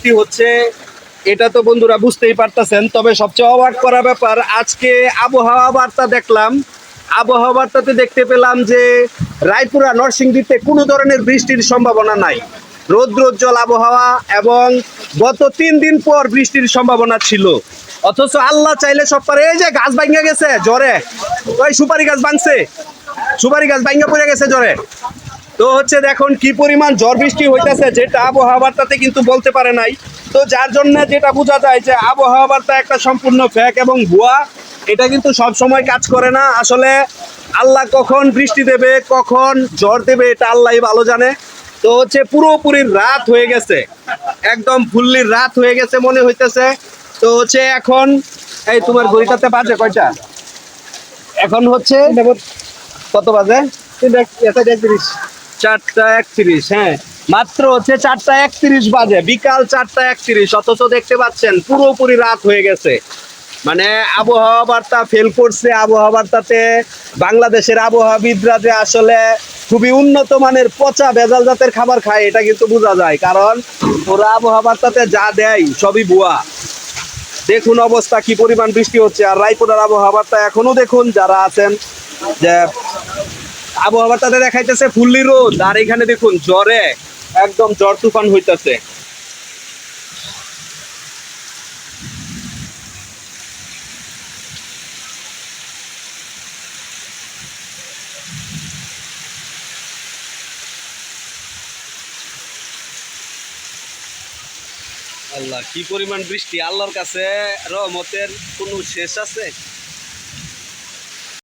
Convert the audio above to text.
বৃষ্টি হচ্ছে, এটা তো বন্ধুরা বুঝতেই পারতেছেন। তবে সবচেয়ে অবাক করা ব্যাপার, আজকে আবহাওয়া বার্তা দেখলাম। আবহাওয়া বার্তাতে দেখতে পেলাম যে, রায়পুরা, নরসিংদীতে কোনো ধরনের বৃষ্টির সম্ভাবনা নাই। রৌদ্রোজ্জ্বল আবহাওয়া এবং গত তিন দিন পর বৃষ্টির সম্ভাবনা ছিল। অথচ আল্লাহ চাইলে সব পারে, এই যে গাছ ভাঙ্গা গেছে, জ্বরে। ওই সুপারি গাছ ভাঙছে। সুপারি গাছ ভাঙ্গা পড়ে গেছে জ্বরে। তো হচ্ছে দেখুন কি পরিমাণ ঝড় বৃষ্টি হইতেছে যেটা আবহাওয়া বার্তাতে কিন্তু বলতে পারে নাই। তো যার জন্য যেটা বোঝা যায় যে আবহাওয়া বার্তা একটা সম্পূর্ণ ফ্যাক এবং ভুয়া এটা কিন্তু সব সময় কাজ করে না। আসলে আল্লাহ কখন বৃষ্টি দেবে কখন ঝড় দেবে এটা আল্লাহ ভালো জানে। তো হচ্ছে পুরোপুরি রাত হয়ে গেছে। একদম ফুল্লির রাত হয়ে গেছে মনে হইতেছে। তো হচ্ছে এখন এই তোমার ঘড়িটাতে বাজে কয়টা? এখন হচ্ছে কত বাজে? চারটা একত্রিশ হ্যাঁ। মাত্র হচ্ছে চারটা একত্রিশ বাজে, বিকাল চারটা একত্রিশ। অথচ দেখতে পাচ্ছেন, পুরোপুরি রাত হয়ে গেছে। মানে আবহাওয়া বার্তা ফেল করছে, আবহাওয়া বার্তাতে বাংলাদেশের আবহাওয়াবিদরা যে আসলে খুবই উন্নত মানের পচা ভেজাল জাতের খাবার খায়, এটা কিন্তু বোঝা যায়। কারণ ওরা আবহাওয়া বার্তাতে যা দেয়, সবই ভুয়া। দেখুন অবস্থা, কি পরিমাণ বৃষ্টি হচ্ছে। আর রায়পুরার আবহাওয়া বার্তা এখনও দেখুন, যারা আছেন যে আবহাওয়া তাতে দেখাইতেছে ফুল্লি রোদ। আর এখানে দেখুন, জ্বরে একদম জ্বর তুফান হইতাছে। আল্লাহ, কি পরিমাণ বৃষ্টি। আল্লাহর কাছে রহমতের কোনো শেষ আছে?